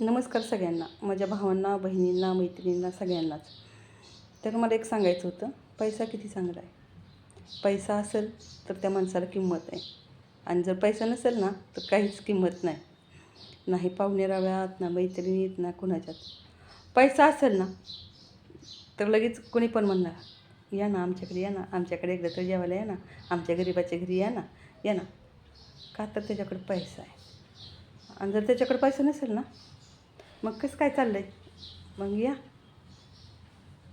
नमस्कार सगळ्यांना. माझ्या भावांना बहिणींना मैत्रिणींना सगळ्यांनाच. तर मला एक सांगायचं होतं पैसा किती चांगला आहे? पैसा असेल तर त्या माणसाला किंमत आहे. आणि जर पैसा नसेल ना तर काहीच किंमत नाही. नाही पाहुणेराव्यात ना मैत्रिणीत ना कुणाच्यात. पैसा असेल ना तर लगेच कोणी पण म्हणणार या ना आमच्याकडे या ना आमच्याकडे एकदा तर जेवायला या ना आमच्या गरीबाच्या घरी या ना या ना. का तर त्याच्याकडे पैसा आहे. आणि जर त्याच्याकडे पैसा नसेल ना मग कसं काय चाललं आहे मग या.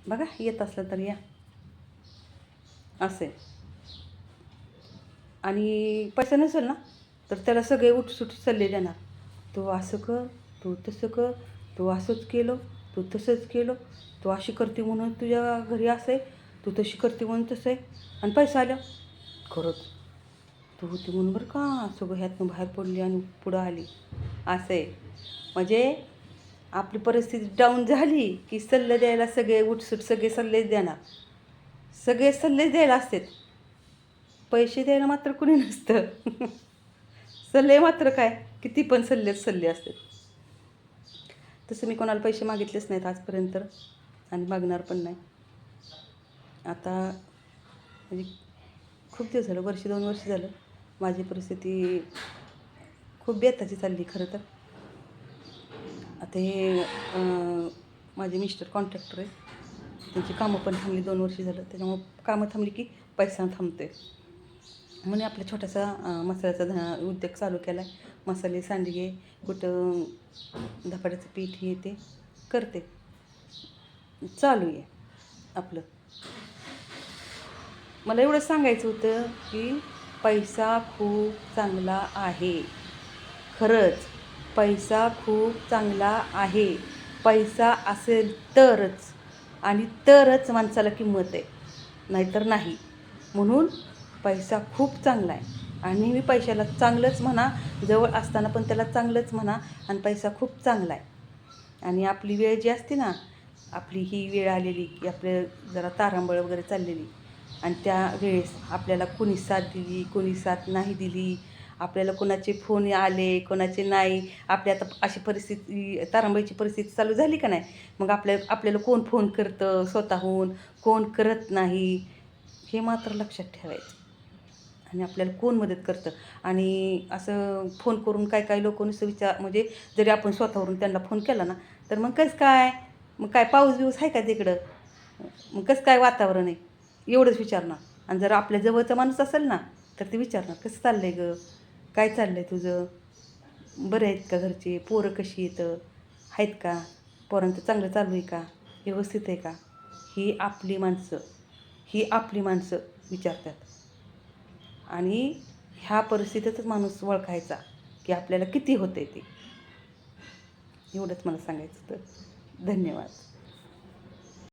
बघा येत असलं तर या. असे. आणि पैसा नसेल ना तर त्याला सगळे उठसुट सल्ले देणार. तू असं कर तू तसं कर तू असंच केलं तू तसंच केलं तू अशी करते म्हणून तुझ्या घरी असं आहे तू तशी करते म्हणून तसं. आहे आणि पैसा आल्या खरंच. तू होती म्हणून बरं का सगळं ह्यातनं बाहेर पडली आणि पुढं आली. असं. आहे म्हणजे आपली परिस्थिती डाऊन झाली की सल्ले द्यायला सगळे उठसूट सगळे सल्लेच देणार. सगळे सल्लेच द्यायला असतात. पैसे द्यायला मात्र कुणी नसतं. सल्ले मात्र काय? किती पण सल्लेच सल्ले असतात. तसं मी कोणाला पैसे मागितलेच नाहीत आजपर्यंत आणि मागणार पण नाही. आता म्हणजे खूप दिवस झालं वर्ष दोन वर्ष झालं माझी परिस्थिती खूप बेताची चालली खरं तर. आता हे माझे मिस्टर कॉन्ट्रॅक्टर आहे त्यांची कामं पण थांबली दोन वर्ष झालं. त्याच्यामुळं कामं थांबली की पैसा थांबते म्हणे आपला छोटासा मसाल्याचा ध उद्योग चालू केला आहे मसाले सांडगे कुठं धपाट्याचं पीठ हे ते करते. चालू आहे आपलं. मला एवढं सांगायचं होतं की पैसा खूप चांगला आहे. खरंच. पैसा खूप चांगला आहे. पैसा असेल तरच. आणि तरच माणसाला किंमत आहे. नाहीतर नाही. म्हणून पैसा खूप चांगला आहे. आणि मी पैशाला चांगलंच म्हणा जवळ असताना पण त्याला चांगलंच म्हणा आणि पैसा खूप चांगला आहे. आणि आपली वेळ जी असते ना आपली ही वेळ आलेली की आपलं जरा तारांबळ वगैरे चाललेली आणि त्या वेळेस आपल्याला कोणी साथ दिली कोणी साथ नाही दिली आपल्याला कोणाचे फोन आले कोणाचे नाही आपल्या आता अशी परिस्थिती तारांबाईची परिस्थिती चालू झाली का नाही? मग आपल्या आपल्याला कोण फोन करतं स्वतःहून? कोण करत नाही? हे मात्र लक्षात ठेवायचं. आणि आपल्याला कोण मदत करतं? आणि असं फोन करून काय काय लोक नुसतं विचार म्हणजे जरी आपण स्वतःवरून त्यांना फोन केला ना तर मग कसं काय? मग काय पाऊस बिऊस आहे का तिकडं? मग कसं काय वातावरण आहे? एवढंच विचारणार. आणि जर आपल्या जवळचा माणूस असेल ना तर ते विचारणार कसं चाललं आहे गं? काय चाललं आहे तुझं? बरं आहेत का घरचे? पोरं कशी येतं आहेत का? पोरांचं चांगलं चालू आहे का? व्यवस्थित आहे का? ही आपली माणसं ही आपली माणसं विचारतात. आणि ह्या परिस्थितीतच माणूस ओळखायचा की आपल्याला किती होतं आहे ते. एवढंच मला सांगायचं तर धन्यवाद.